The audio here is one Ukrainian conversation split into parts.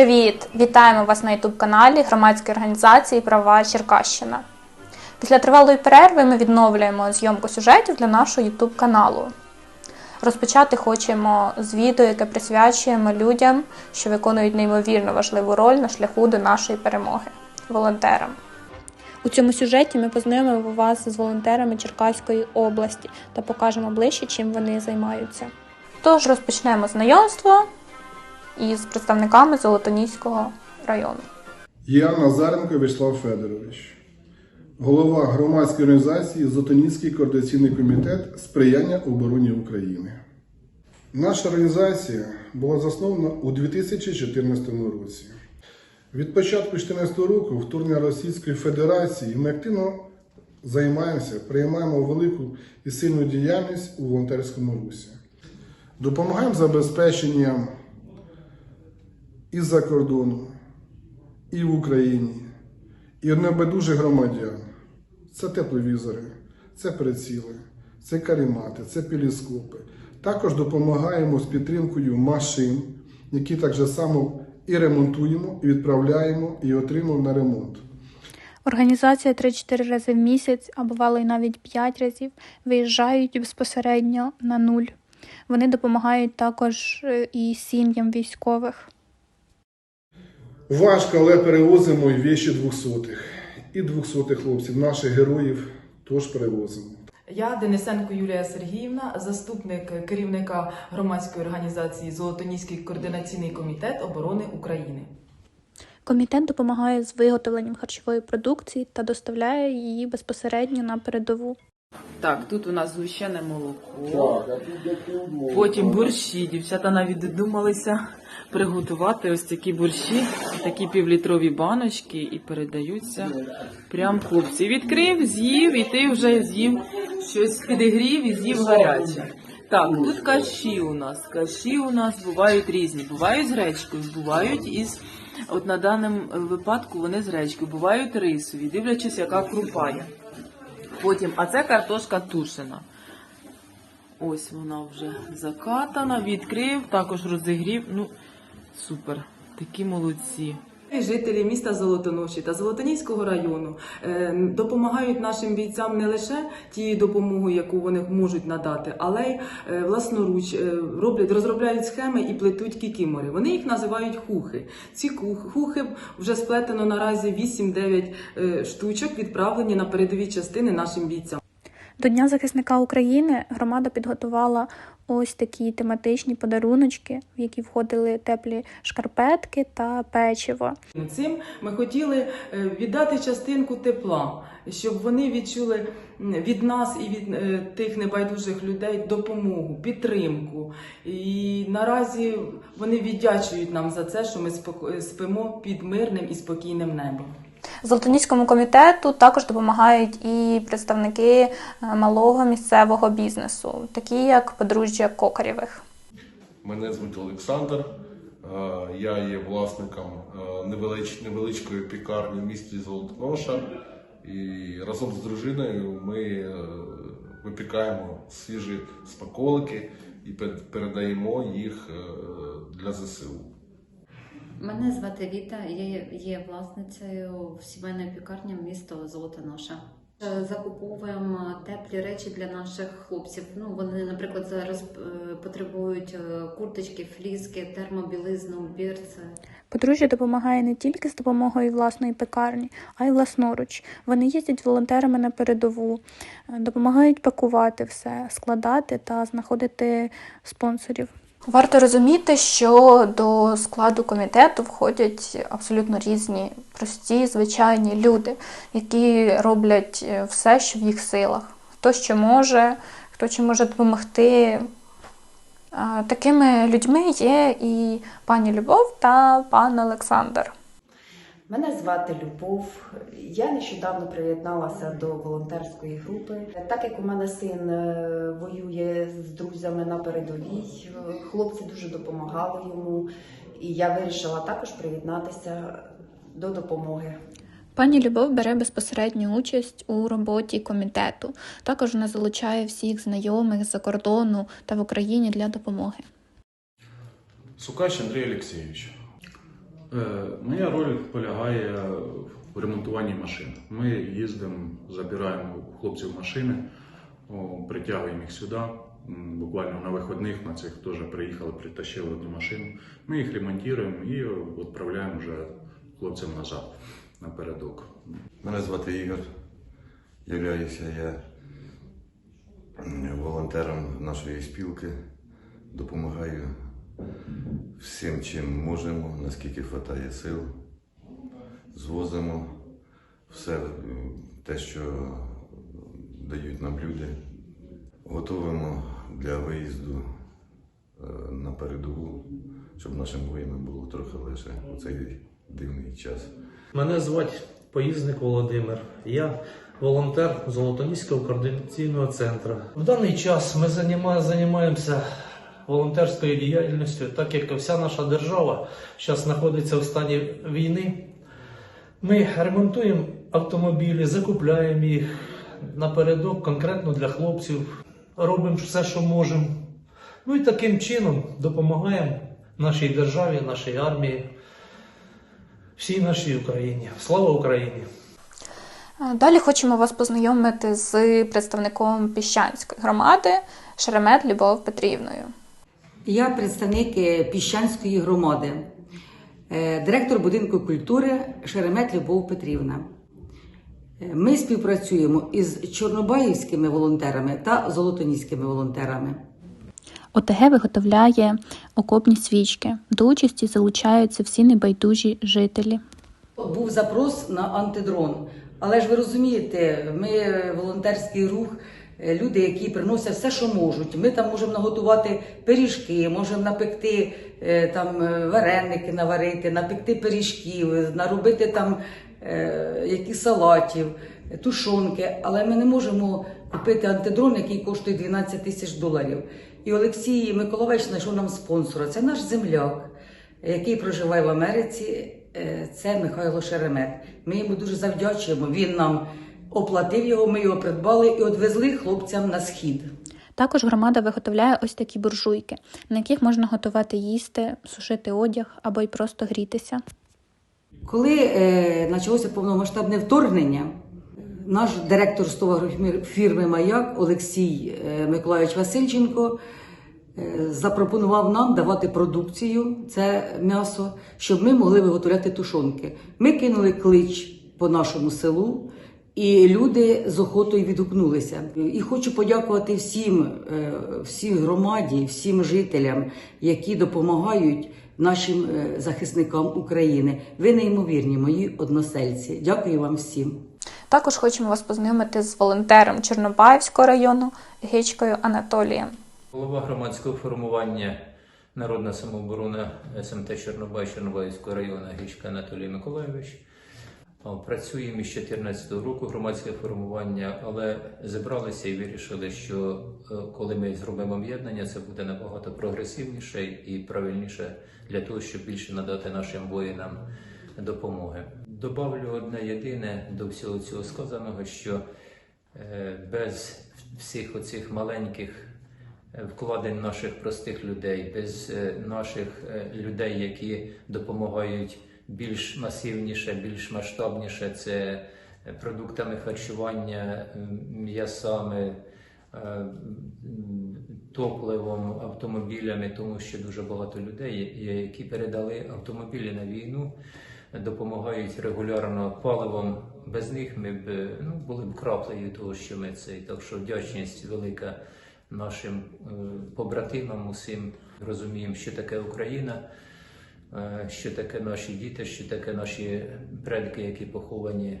привіт! Вітаємо вас на youtube каналі громадської організації Права Черкащина. Після тривалої перерви ми відновлюємо зйомку сюжетів для нашого youtube каналу. Розпочати хочемо з відео, яке присвячуємо людям, що виконують неймовірно важливу роль на шляху до нашої перемоги волонтерам. У цьому сюжеті ми познайомимо вас з волонтерами Черкаської області та покажемо ближче, чим вони займаються. Тож розпочнемо знайомство із представниками Золотоніського району. Я Назаренко Вячеслав Федорович, голова громадської організації Зотоніський координаційний комітет сприяння обороні України. Наша організація була заснована у 2014 році. Від початку 2014 року вторгнення Російської Федерації ми активно займаємося, приймаємо велику і сильну діяльність у волонтерському русі. Допомагаємо забезпеченням із-за кордону, і в Україні, і небайдужих громадян. Це тепловізори, це приціли, це каремати, це піліскопи. Також допомагаємо з підтримкою машин, які так же само і ремонтуємо, і відправляємо, і отримуємо на ремонт. Організація 3-4 рази в місяць, а бувало й навіть 5 разів, виїжджають безпосередньо на нуль. Вони допомагають також е, і сім'ям військових. Важко, але перевозимо і віші двохсотих. І двохсотих хлопців, наших героїв теж перевозимо. Я Денисенко Юлія Сергіївна, заступник керівника громадської організації Золотоніський координаційний комітет оборони України. Комітет допомагає з виготовленням харчової продукції та доставляє її безпосередньо на передову. Так, тут у нас згущене молоко, потім борщі. Дівчата навіть додумалися приготувати ось такі борщі, такі півлітрові баночки, і передаються прям хлопці. Відкрив, з'їв, і ти вже з'їв щось підігрів і з'їв гаряче. Так, тут каші у нас. Каші у нас бувають різні. Бувають з гречкою, бувають із. От на даному випадку вони з гречкою, бувають рисові, дивлячись, яка крупа є. Потім, а це картошка тушена. Ось вона вже закатана, відкрив, також розігрів. Ну, супер, такі молодці. Жителі міста Золотоноші та Золотоніського району е, допомагають нашим бійцям не лише тією допомогою, яку вони можуть надати, але й е, власноруч е, роблять, розробляють схеми і плетуть кікімори. Вони їх називають хухи. Ці хухи вже сплетено наразі 8-9 е, штучок, відправлені на передові частини нашим бійцям. До Дня захисника України громада підготувала ось такі тематичні подаруночки, в які входили теплі шкарпетки та печиво. Цим ми хотіли е, віддати частинку тепла, щоб вони відчули від нас і від е, тих небайдужих людей допомогу, підтримку. І наразі вони віддячують нам за це, що ми спимо під мирним і спокійним небом. Золотоніському комітету також допомагають і представники е, малого місцевого бізнесу, такі як подружжя Кокарєвих. Мене звуть Олександр. Е, Я є власником е, невеличкої пікарні в місті Золотоноша. І разом з дружиною ми випікаємо свіжі смаколики і передаємо їх для ЗСУ. Мене звати Віта, я є- власницею сімейної пікарні міста Золотоноша. Е, Закуповуємо теплі речі для наших хлопців. Ну вони, наприклад, зараз е, потребують е, курточки, фліски, термобілизну, бірце. Подружжя допомагає не тільки з допомогою власної пекарні, а й власноруч. Вони їздять волонтерами на передову, допомагають пакувати все, складати та знаходити спонсорів. Варто розуміти, що до складу комітету входять абсолютно різні прості, звичайні люди, які роблять е, все, що в їх силах. Хто що може, хто що може допомогти. Такими людьми є і пані Любов та пан Олександр. Мене звати Любов. Я нещодавно приєдналася до волонтерської групи. Так як у мене син е, воює з друзями на передовій, хлопці дуже допомагали йому, і я вирішила також приєднатися до допомоги. Пані Любов бере безпосередню участь у роботі комітету. Також вона залучає всіх знайомих з-за кордону та в Україні для допомоги. Сукач Андрій Олексійович. Е, Моя роль полягає в ремонтуванні машин. Ми їздимо, забираємо хлопців машини, притягуємо їх сюди. Буквально на вихідних на цих теж приїхали, притащили одну машину. Ми їх ремонтуємо і відправляємо вже хлопцям назад напередок. Мене звати Ігор. Являюся я волонтером нашої спілки. Допомагаю всім, чим можемо, наскільки вистачає сил. Звозимо все те, що дають нам люди. Готуємо для виїзду е, на передову, щоб нашим воїнам було трохи легше у цей дивний час. Мене звати Поїзник Володимир. Я волонтер Золотоніського координаційного центру. В даний час ми займаємося волонтерською діяльністю, так як вся наша держава зараз знаходиться в стані війни. Ми ремонтуємо автомобілі, закупляємо їх напередок конкретно для хлопців, робимо все, що можемо. Ну і таким чином допомагаємо нашій державі, нашій армії всій нашій Україні. Слава Україні! Далі хочемо вас познайомити з представником Піщанської громади Шеремет Любов Петрівною. Я представник е, Піщанської громади, е, директор будинку культури Шеремет Любов Петрівна. Е, Ми співпрацюємо із чорнобаївськими волонтерами та золотоніськими волонтерами. ОТГ виготовляє окопні свічки. До участі залучаються всі небайдужі жителі. Був запрос на антидрон. Але ж ви розумієте, ми волонтерський рух, люди, які приносять все, що можуть. Ми там можемо наготувати пиріжки, можемо напекти е, там е, вареники, наварити, напекти пиріжків, е, наробити там е, якісь салатів, е, тушонки. Але ми не можемо купити антидрон, який коштує 12 тисяч доларів. І Олексій Миколаївич знайшов нам спонсора. Це наш земляк, який проживає в Америці. Е, Це Михайло Шеремет. Ми йому дуже завдячуємо. Він нам оплатив його, ми його придбали і відвезли хлопцям на схід. Також громада виготовляє ось такі буржуйки, на яких можна готувати їсти, сушити одяг або й просто грітися. Коли е, почалося повномасштабне вторгнення, наш директор фірми Маяк Олексій е, Миколаївич Васильченко е, запропонував нам давати продукцію, це м'ясо, щоб ми могли виготовляти тушонки. Ми кинули клич по нашому селу. І люди з охотою відгукнулися. І хочу подякувати всім, е, всій громаді, всім жителям, які допомагають нашим е, захисникам України. Ви неймовірні, мої односельці. Дякую вам всім. Також хочемо вас познайомити з волонтером Чорнобаївського району Гичкою Анатолієм. Голова громадського формування Народна самооборона СМТ Чорнобай Чорнобаївського району Гічка Анатолій Миколайович. Працюємо із 2014 року громадське формування, але зібралися і вирішили, що е, коли ми зробимо об'єднання, це буде набагато прогресивніше і правильніше для того, щоб більше надати нашим воїнам допомоги. Добавлю одне єдине до всього цього сказаного, що е, без всіх оцих маленьких е, вкладень наших простих людей, без наших людей, які допомагають більш масивніше, більш масштабніше, це продуктами харчування, м'ясами, е, топливом, автомобілями, тому що дуже багато людей, які передали автомобілі на війну, допомагають регулярно паливом. Без них ми б ну, були б краплею того, що ми це. Так що вдячність велика нашим е, побратимам усім розуміємо, що таке Україна, що таке наші діти, що таке наші предки, які поховані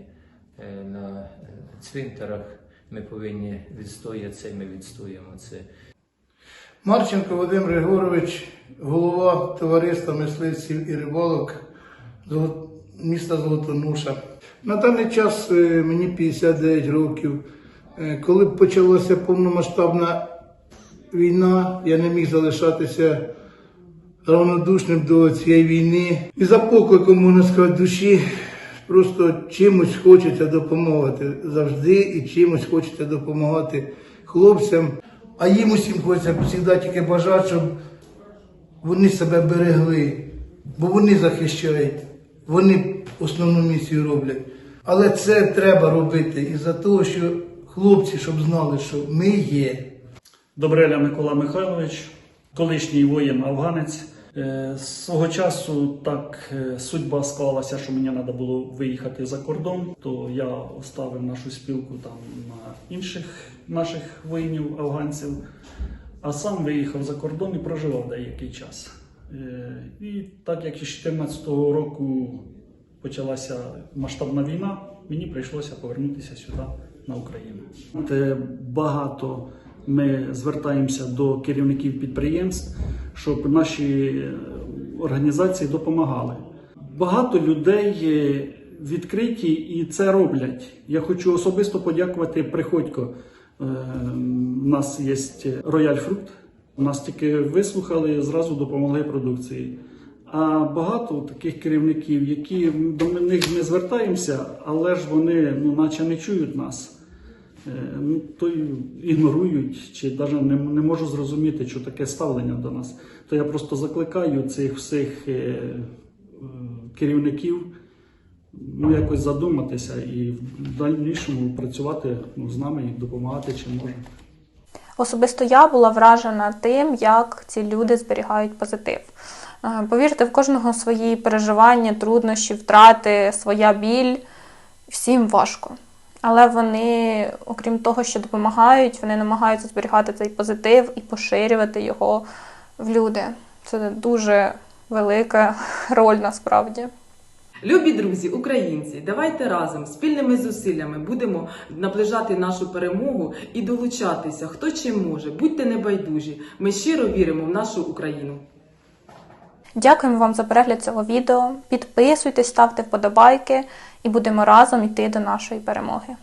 е, на е, цвинтарах. Ми повинні відстояти це, і ми відстоюємо це. Марченко Вадим Григорович, голова товариства мисливців і рибалок міста Золотонуша. На даний час е, мені 59 років. Е, Коли почалася повномасштабна війна, я не міг залишатися равнодушним до цієї війни. І за покликом, можна сказати, душі просто чимось хочеться допомагати завжди і чимось хочеться допомагати хлопцям. А їм усім хочеться завжди тільки бажати, щоб вони себе берегли. бо вони захищають, вони основну місію роблять. Але це треба робити із-за того, що хлопці, щоб знали, що ми є. Добреля Микола Михайлович, колишній воїн афганець. Е, Свого часу так е, судьба склалася, що мені треба було виїхати за кордон, то я оставив нашу спілку там на інших наших воїнів афганців, а сам виїхав за кордон і проживав деякий час. Е, І так як із 2014 року почалася масштабна війна, мені прийшлося повернутися сюди на Україну. Багато ми звертаємося до керівників підприємств, щоб наші е, організації допомагали. Багато людей е, відкриті і це роблять. Я хочу особисто подякувати Приходько. Е, У нас є Рояль Фрукт. Нас тільки вислухали, зразу допомогли продукції. А багато таких керівників, які до них не звертаємося, але ж вони ну, наче не чують нас. Е, Ну, то ігнорують, чи навіть не, не можу зрозуміти, що таке ставлення до нас. То я просто закликаю цих всіх е, е, керівників ну, якось задуматися і в дальнішому працювати ну, з нами і допомагати чим можемо. Особисто я була вражена тим, як ці люди зберігають позитив. Повірте, в кожного свої переживання, труднощі, втрати, своя біль. Всім важко. Але вони, окрім того, що допомагають, вони намагаються зберігати цей позитив і поширювати його в люди. Це дуже велика роль насправді. Любі друзі, українці, давайте разом спільними зусиллями будемо наближати нашу перемогу і долучатися, хто чим може. Будьте небайдужі. Ми щиро віримо в нашу Україну. Дякуємо вам за перегляд цього відео. Підписуйтесь, ставте вподобайки і будемо разом йти до нашої перемоги.